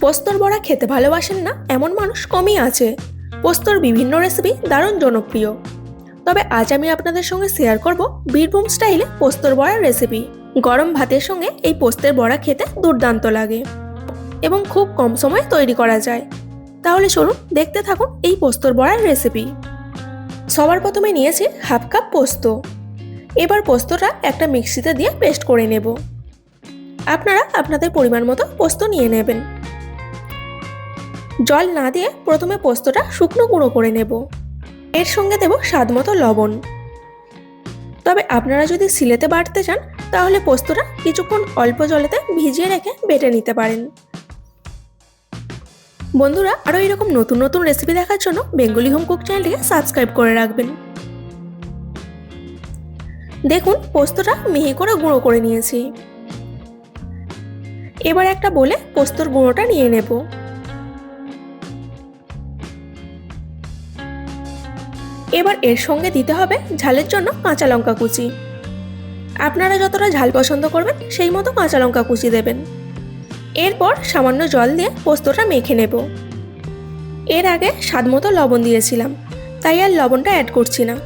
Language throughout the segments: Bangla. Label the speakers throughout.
Speaker 1: পোস্তর বড়া খেতে ভালোবাসেন না এমন মানুষ কমই আছে। পোস্তর বিভিন্ন রেসিপি দারুণ জনপ্রিয়। তবে আজ আমি আপনাদের সঙ্গে শেয়ার করব বীরভূম স্টাইলে পোস্তর বড়ার রেসিপি গরম ভাতের সঙ্গে এই পোস্তের বড়া খেতে দুর্দান্ত লাগে এবং খুব কম সময়ে তৈরি করা যায়। তাহলে চলুন দেখতে থাকুন এই পোস্তর বড়ার রেসিপি সবার প্রথমে নিয়েছি হাফ কাপ পোস্ত। এবার পোস্তটা একটা মিক্সিতে দিয়ে পেস্ট করে নেব। আপনারা আপনাদের পরিমাণ মতো পোস্ত নিয়ে নেবেন। জল না দিয়ে প্রথমে পোস্তটা শুকনো গুঁড়ো করে নেব। এর সঙ্গে দেব স্বাদ মতো লবণ। তবে আপনারা যদি সিলেতে বাটতে চান, তাহলে পোস্তটা কিছুক্ষণ অল্প জলেতে ভিজিয়ে রেখে বেটে নিতে পারেন। বন্ধুরা, আরও এরকম নতুন নতুন রেসিপি দেখার জন্য বেঙ্গলি হোম কুক চ্যানেলটিকে সাবস্ক্রাইব করে রাখবেন। দেখুন, পোস্তটা মিহি করে গুঁড়ো করে নিয়েছি। এবার একটা বলে পোস্তর গুঁড়োটা নিয়ে নেব। এবার এর সঙ্গে দিতে হবে ঝালের জন্য কাঁচা লঙ্কা কুচি। আপনারা যতটা ঝাল পছন্দ করবেন, সেই মতো কাঁচা লঙ্কা কুচি দেবেন। এরপর সামান্য জল দিয়ে পোস্তটা মেখে নেব। এর আগে স্বাদ মতো লবণ দিয়েছিলাম, তাই আর লবণটা অ্যাড করছি না।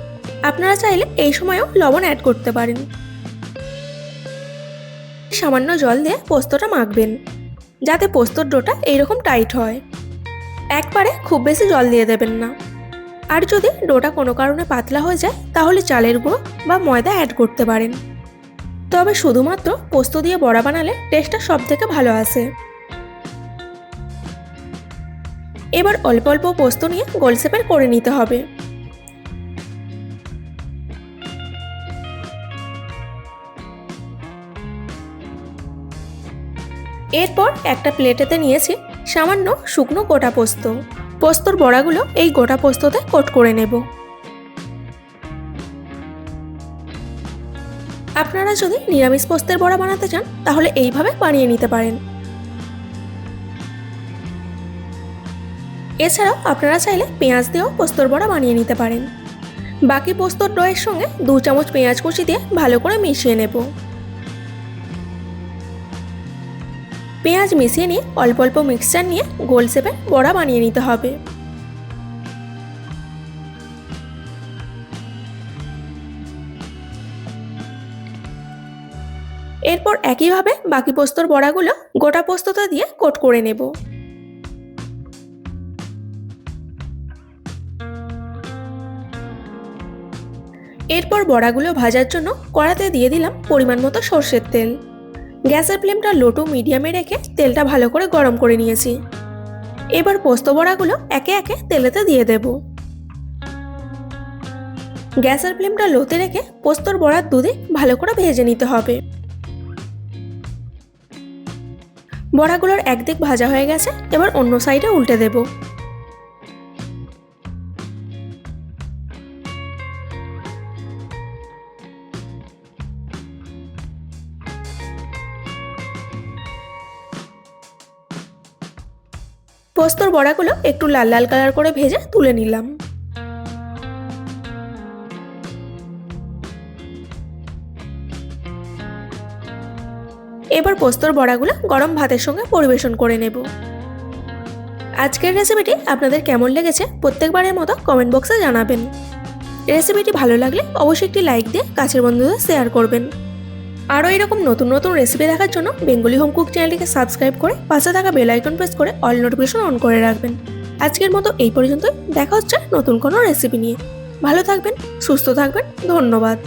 Speaker 1: আপনারা চাইলে এই সময়ও লবণ অ্যাড করতে পারেন। সামান্য জল দিয়ে পোস্তটা মাখবেন, যাতে পোস্তর ডোটা এইরকম টাইট হয়। একবারে খুব বেশি জল দিয়ে দেবেন না। আর যদি ডোটা কোনো কারণে পাতলা হয়ে যায়, তাহলে চালের গুঁড়ো বা ময়দা অ্যাড করতে পারেন। তবে শুধুমাত্র পোস্ত দিয়ে বড়া বানালে টেস্টটা সব থেকে ভালো আসে। এবার অল্প অল্প পোস্ত নিয়ে গোল শেপের করে নিতে হবে। এরপর একটা প্লেটেতে নিয়েছি সামান্য শুকনো গোটা পোস্ত। পোস্তর বড়াগুলো এই গোটা পোস্ততে কোট করে নেব। আপনারা যদি নিরামিষ পোস্তের বড়া বানাতে চান, তাহলে এইভাবে বানিয়ে নিতে পারেন। এছাড়াও আপনারা চাইলে পেঁয়াজ দিয়েও পোস্তর বড়া বানিয়ে নিতে পারেন। বাকি পোস্তর ডয়ের সঙ্গে দু চামচ পেঁয়াজ কুচি দিয়ে ভালো করে মিশিয়ে নেব। পেঁয়াজ মিশিয়ে নিয়ে অল্প অল্প মিক্সচার নিয়ে গোল শেপে বড়া বানিয়ে নিতে হবে। এরপর একইভাবে বাকি পোস্তর বড়াগুলো গোটা পোস্ততে দিয়ে কোট করে নেব। এরপর বড়াগুলো ভাজার জন্য কড়াতে দিয়ে দিলাম পরিমাণ মতো সর্ষের তেল। গ্যাসের ফ্লেমটা লো টু মিডিয়ামে রেখে তেলটা ভালো করে গরম করে নিয়েছি। এবার পোস্ত বড়াগুলো একে একে তেলেতে দিয়ে দেব। গ্যাসের ফ্লেমটা লোতে রেখে পোস্তর বড়ার দুধে ভালো করে ভেজে নিতে হবে। বড়াগুলোর একদিক ভাজা হয়ে গেছে, এবার অন্য সাইডে উল্টে দেব। পোস্তর বড়াগুলো একটু লাল লাল কালার করে ভেজে তুলে নিলাম। এবার পোস্তর বড়াগুলো গরম ভাতের সঙ্গে পরিবেশন করে নেব। আজকের রেসিপিটি আপনাদের কেমন লেগেছে প্রত্যেকবারের মতো কমেন্ট বক্সে জানাবেন। রেসিপিটি ভালো লাগলে অবশ্যই একটি লাইক দিয়ে কাছের বন্ধুদের শেয়ার করবেন। আরও এরকম নতুন নতুন রেসিপি দেখার জন্য বেঙ্গলি হোম কুক চ্যানেলটিকে সাবস্ক্রাইব করে পাশে থাকা বেল আইকন প্রেস করে অল নোটিফিকেশন অন করে রাখবেন। আজকের মতো এই পর্যন্তই। দেখা হচ্ছে নতুন কোনো রেসিপি নিয়ে। ভালো থাকবেন, সুস্থ থাকবেন। ধন্যবাদ।